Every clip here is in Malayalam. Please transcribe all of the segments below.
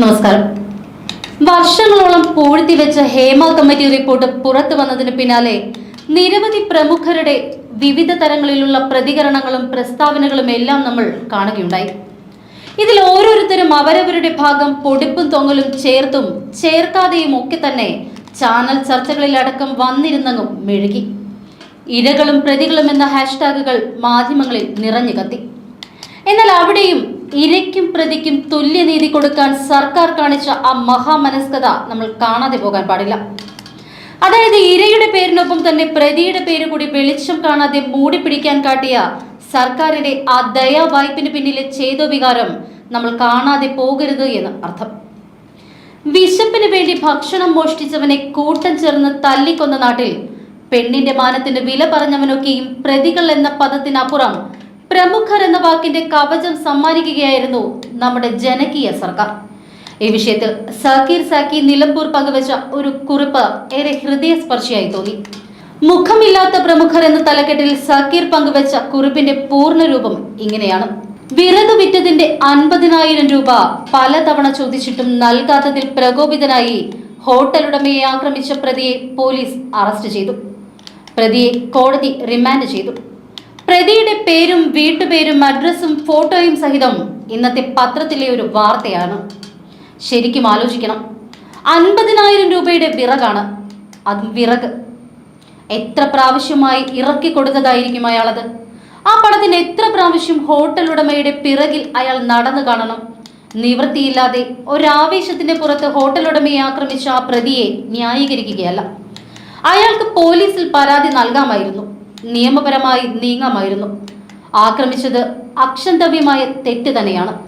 നമസ്കാരം. വർഷങ്ങളോളം പൂഴ്ത്തി വെച്ച ഹേമ കമ്മിറ്റി റിപ്പോർട്ട് പുറത്തു വന്നതിന് പിന്നാലെ നിരവധി പ്രമുഖരുടെ വിവിധ തരങ്ങളിലുള്ള പ്രതികരണങ്ങളും പ്രസ്താവനകളും എല്ലാം നമ്മൾ കാണുകയുണ്ടായി. ഇതിൽ ഓരോരുത്തരും അവരവരുടെ ഭാഗം പൊടിപ്പും തൊങ്ങലും ചേർത്തും ചേർക്കാതെയും ഒക്കെ തന്നെ ചാനൽ ചർച്ചകളിൽ അടക്കം വന്നിരുന്നെന്നും മെഴുകി. ഇരകളും പ്രതികളും എന്ന ഹാഷ്ടാഗുകൾ മാധ്യമങ്ങളിൽ നിറഞ്ഞു കത്തി എന്നാൽ അവിടെയും ഇരയ്ക്കും പ്രതിക്കും തുല്യനീതി കൊടുക്കാൻ സർക്കാർ കാണിച്ച ആ മഹാമനസ്കത നമ്മൾ കാണാതെ പോകാൻ പാടില്ല. അതായത് ഇരയുടെ പേരിനൊപ്പം തന്നെ പ്രതിയുടെ പേര് കൂടി വെളിച്ചം കാണാതെ മൂടി പിടിക്കാൻ കാട്ടിയ സർക്കാരിന്റെ ആ ദയാവായ്പിന് പിന്നിലെ ചേതോവികാരം നമ്മൾ കാണാതെ പോകരുത് എന്ന് അർത്ഥം. വിശപ്പിന് വേണ്ടി ഭക്ഷണം മോഷ്ടിച്ചവനെ കൂട്ടം ചേർന്ന് തല്ലിക്കൊന്ന നാട്ടിൽ പെണ്ണിന്റെ മാനത്തിന് വില പറഞ്ഞവനൊക്കെയും പ്രതികൾ എന്ന പദത്തിനപ്പുറം പ്രമുഖർ എന്ന വാക്കിന്റെ കവചം സമ്മാനിക്കുകയായിരുന്നു നമ്മുടെ ജനകീയ സർക്കാർ. ഈ വിഷയത്തിൽ സാക്കീർ സാക്കി നിലമ്പൂർ പങ്കുവച്ച ഒരു കുറിപ്പ് ഏറെ ഹൃദയസ്പർശിയായി തോന്നി. മുഖമില്ലാത്ത പ്രമുഖർ എന്ന തലക്കെട്ടിൽ സാക്കീർ പങ്കുവച്ച കുറിപ്പിന്റെ പൂർണരൂപം ഇങ്ങനെയാണ്. വിറക് വിറ്റതിന്റെ അൻപതിനായിരം രൂപ പലതവണ ചോദിച്ചിട്ടും നൽകാത്തതിൽ പ്രകോപിതനായി ഹോട്ടലുടമയെ ആക്രമിച്ച പ്രതിയെ പോലീസ് അറസ്റ്റ് ചെയ്തു. പ്രതിയെ കോടതി റിമാൻഡ് ചെയ്തു. പ്രതിയുടെ പേരും വീട്ടുപേരും അഡ്രസ്സും ഫോട്ടോയും സഹിതം ഇന്നത്തെ പത്രത്തിലെ ഒരു വാർത്തയാണ്. ശരിക്കും ആലോചിക്കണം. അൻപതിനായിരം രൂപയുടെ വിറകാണ്. അത് വിറക്. എത്ര പ്രാവശ്യമായി ഇറക്കി കൊടുത്തതായിരിക്കും അയാളത്? ആ പണത്തിന് എത്ര പ്രാവശ്യം ഹോട്ടൽ ഉടമയുടെ പിറകിൽ അയാൾ നടന്നു കാണണം? നിവൃത്തിയില്ലാതെ ഒരാവേശത്തിന്റെ പുറത്ത് ഹോട്ടൽ ഉടമയെ ആക്രമിച്ച ആ പ്രതിയെ ന്യായീകരിക്കുകയല്ല. അയാൾക്ക് പോലീസിൽ പരാതി നൽകാമായിരുന്നു. നിയമപരമായി നീങ്ങാമായിരുന്നു. ആക്രമിച്ചത് അക്ഷന്തവ്യമായ തെറ്റ് തന്നെയാണ്.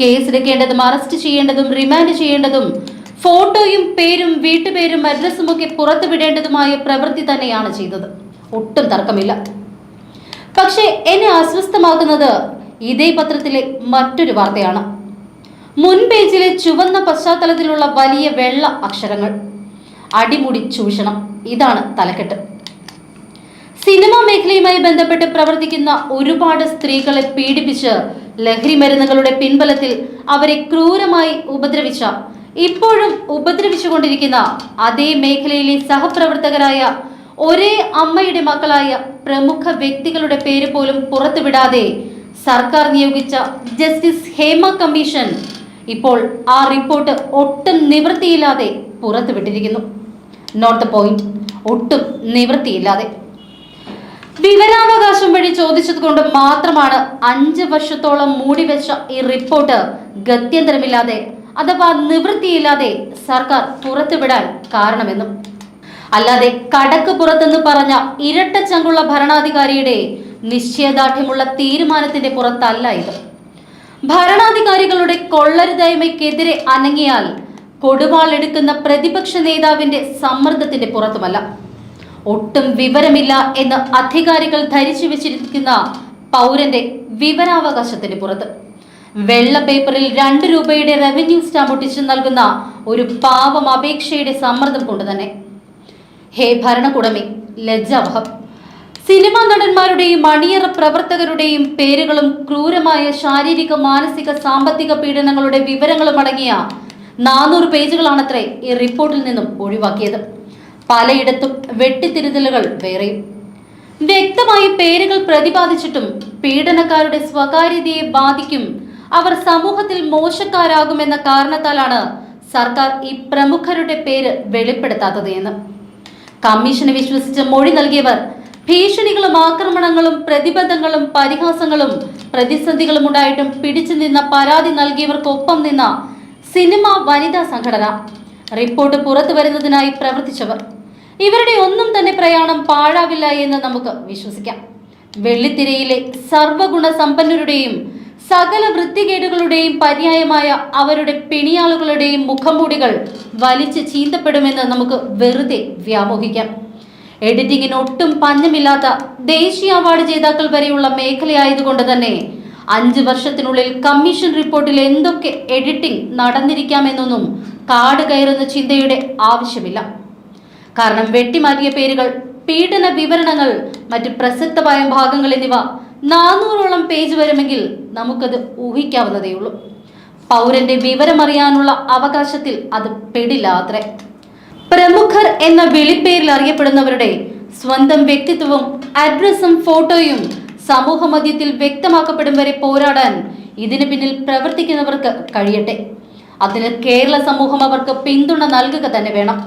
കേസെടുക്കേണ്ടതും അറസ്റ്റ് ചെയ്യേണ്ടതും റിമാൻഡ് ചെയ്യേണ്ടതും ഫോട്ടോയും പേരും വീട്ടുപേരും അഡ്രസ്സും ഒക്കെ പുറത്തുവിടേണ്ടതുമായ പ്രവൃത്തി തന്നെയാണ് ചെയ്തത്. ഒട്ടും തർക്കമില്ല. പക്ഷേ എന്നെ അസ്വസ്ഥമാക്കുന്നത് ഇതേ പത്രത്തിലെ മറ്റൊരു വാർത്തയാണ്. മുൻ പേജിലെ ചുവന്ന പശ്ചാത്തലത്തിലുള്ള വലിയ വെള്ള അക്ഷരങ്ങൾ. അടിമുടി ചൂഷണം. ഇതാണ് തലക്കെട്ട്. സിനിമാ മേഖലയുമായി ബന്ധപ്പെട്ട് പ്രവർത്തിക്കുന്ന ഒരുപാട് സ്ത്രീകളെ പീഡിപ്പിച്ച് ലഹരി മരുന്നുകളുടെ പിൻബലത്തിൽ അവരെ ക്രൂരമായി ഉപദ്രവിച്ച ഇപ്പോഴും ഉപദ്രവിച്ചുകൊണ്ടിരിക്കുന്ന അതേ മേഖലയിലെ സഹപ്രവർത്തകരായ ഒരേ അമ്മയുടെ മക്കളായ പ്രമുഖ വ്യക്തികളുടെ പേര് പോലും പുറത്തുവിടാതെ സർക്കാർ നിയോഗിച്ച ജസ്റ്റിസ് ഹേമ കമ്മീഷൻ ഇപ്പോൾ ആ റിപ്പോർട്ട് ഒട്ടും നിവൃത്തിയില്ലാതെ പുറത്തുവിട്ടിരിക്കുന്നു. നോട്ട് ദ പോയിന്റ് ഒട്ടും നിവൃത്തിയില്ലാതെ. വിവരാവകാശം വഴി ചോദിച്ചതുകൊണ്ട് മാത്രമാണ് അഞ്ച് വർഷത്തോളം മൂടിവെച്ച ഈ റിപ്പോർട്ട് ഗത്യന്തരമില്ലാതെ അഥവാ നിവൃത്തിയില്ലാതെ സർക്കാർ പുറത്തുവിടാൻ കാരണമെന്നും. അല്ലാതെ കടക്ക് പുറത്തെന്ന് പറഞ്ഞ ഇരട്ടച്ചങ്കുള്ള ഭരണാധികാരിയുടെ നിശ്ചയദാർഢ്യമുള്ള തീരുമാനത്തിന്റെ പുറത്തല്ല ഇത്. ഭരണാധികാരികളുടെ കൊള്ളരുതായ്മയ്ക്കെതിരെ അനങ്ങിയാൽ കൊടുവാളെടുക്കുന്ന പ്രതിപക്ഷ നേതാവിന്റെ സമ്മർദ്ദത്തിന്റെ പുറത്തുമല്ല. ഒട്ടും വിവരമില്ല എന്ന് അധികാരികൾ ധരിച്ചു വെച്ചിരിക്കുന്ന പൗരന്റെ വിവരാവകാശത്തിന് പുറത്ത്. വെള്ള പേപ്പറിൽ രണ്ട് രൂപയുടെ റവന്യൂ സ്റ്റാമ്പ് ഒട്ടിച്ചു നൽകുന്ന ഒരു പാവം അപേക്ഷയുടെ സമ്മർദ്ദം കൊണ്ട് തന്നെ. ഹേ ഭരണകുടമി ലജ്ജാവഹം. സിനിമാ നടന്മാരുടെയും അണിയറ പ്രവർത്തകരുടെയും പേരുകളും ക്രൂരമായ ശാരീരിക മാനസിക സാമ്പത്തിക പീഡനങ്ങളുടെ വിവരങ്ങളും അടങ്ങിയ നാനൂറ് പേജുകളാണത്രേ ഈ റിപ്പോർട്ടിൽ നിന്നും ഒഴിവാക്കിയത്. പലയിടത്തും വെട്ടിത്തിരുത്തലുകൾ വേറെ വ്യക്തമായി പേരുകൾ പ്രതിപാദിച്ചിട്ടും പീഡനക്കാരുടെ സ്വകാര്യതയെ ബാധിക്കും. അവർ സമൂഹത്തിൽ മോശക്കാരാകുമെന്ന കാരണത്താലാണ് സർക്കാർ ഈ പ്രമുഖരുടെ പേര് വെളിപ്പെടുത്താത്തത് എന്ന്. കമ്മീഷനെ വിശ്വസിച്ച് മൊഴി നൽകിയവർ ഭീഷണികളും ആക്രമണങ്ങളും പ്രതിബന്ധങ്ങളും പരിഹാസങ്ങളും പ്രതിസന്ധികളും ഉണ്ടായിട്ടും പിടിച്ചു നിന്ന പരാതി നൽകിയവർക്കൊപ്പം നിന്ന സിനിമ വനിതാ സംഘടന. റിപ്പോർട്ട് പുറത്തു വരുന്നതിനായി പ്രവർത്തിച്ചവർ. ഇവരുടെ ഒന്നും തന്നെ പ്രയാണം പാഴാവില്ല എന്ന് നമുക്ക് വിശ്വസിക്കാം. വെള്ളിത്തിരയിലെ സർവഗുണ സമ്പന്നരുടെയും സകല വൃത്തികേടുകളുടെയും പര്യായമായ അവരുടെ പിണിയാളുകളുടെയും മുഖംമൂടികൾ വലിച്ചു ചീന്തപ്പെടുമെന്ന് നമുക്ക് വെറുതെ വ്യാമോഹിക്കാം. എഡിറ്റിംഗിന് ഒട്ടും പഞ്ഞമില്ലാത്ത ദേശീയ അവാർഡ് ജേതാക്കൾ വരെയുള്ള മേഖലയായതുകൊണ്ട് തന്നെ അഞ്ച് വർഷത്തിനുള്ളിൽ കമ്മീഷൻ റിപ്പോർട്ടിൽ എന്തൊക്കെ എഡിറ്റിംഗ് നടന്നിരിക്കാമെന്നൊന്നും കാട് കയറുന്ന ചിന്തയുടെ ആവശ്യമില്ല. കാരണം വെട്ടിമാറ്റിയ പേരുകൾ പീഡന വിവരണങ്ങൾ മറ്റ് പ്രസക്തമായ ഭാഗങ്ങൾ എന്നിവ നാനൂറോളം പേജ് വരുമെങ്കിൽ നമുക്കത് ഊഹിക്കാവുന്നതേയുള്ളൂ. പൗരന്റെ വിവരമറിയാനുള്ള അവകാശത്തിൽ അത് പെടില്ല അത്രേ. പ്രമുഖർ എന്ന വിളിപ്പേരിൽ അറിയപ്പെടുന്നവരുടെ സ്വന്തം വ്യക്തിത്വവും അഡ്രസ്സും ഫോട്ടോയും സമൂഹ മധ്യത്തിൽ വ്യക്തമാക്കപ്പെടും വരെ പോരാടാൻ ഇതിന് പിന്നിൽ പ്രവർത്തിക്കുന്നവർക്ക് കഴിയട്ടെ. അതിന് കേരള സമൂഹം അവർക്ക് പിന്തുണ നൽകുക തന്നെ വേണം.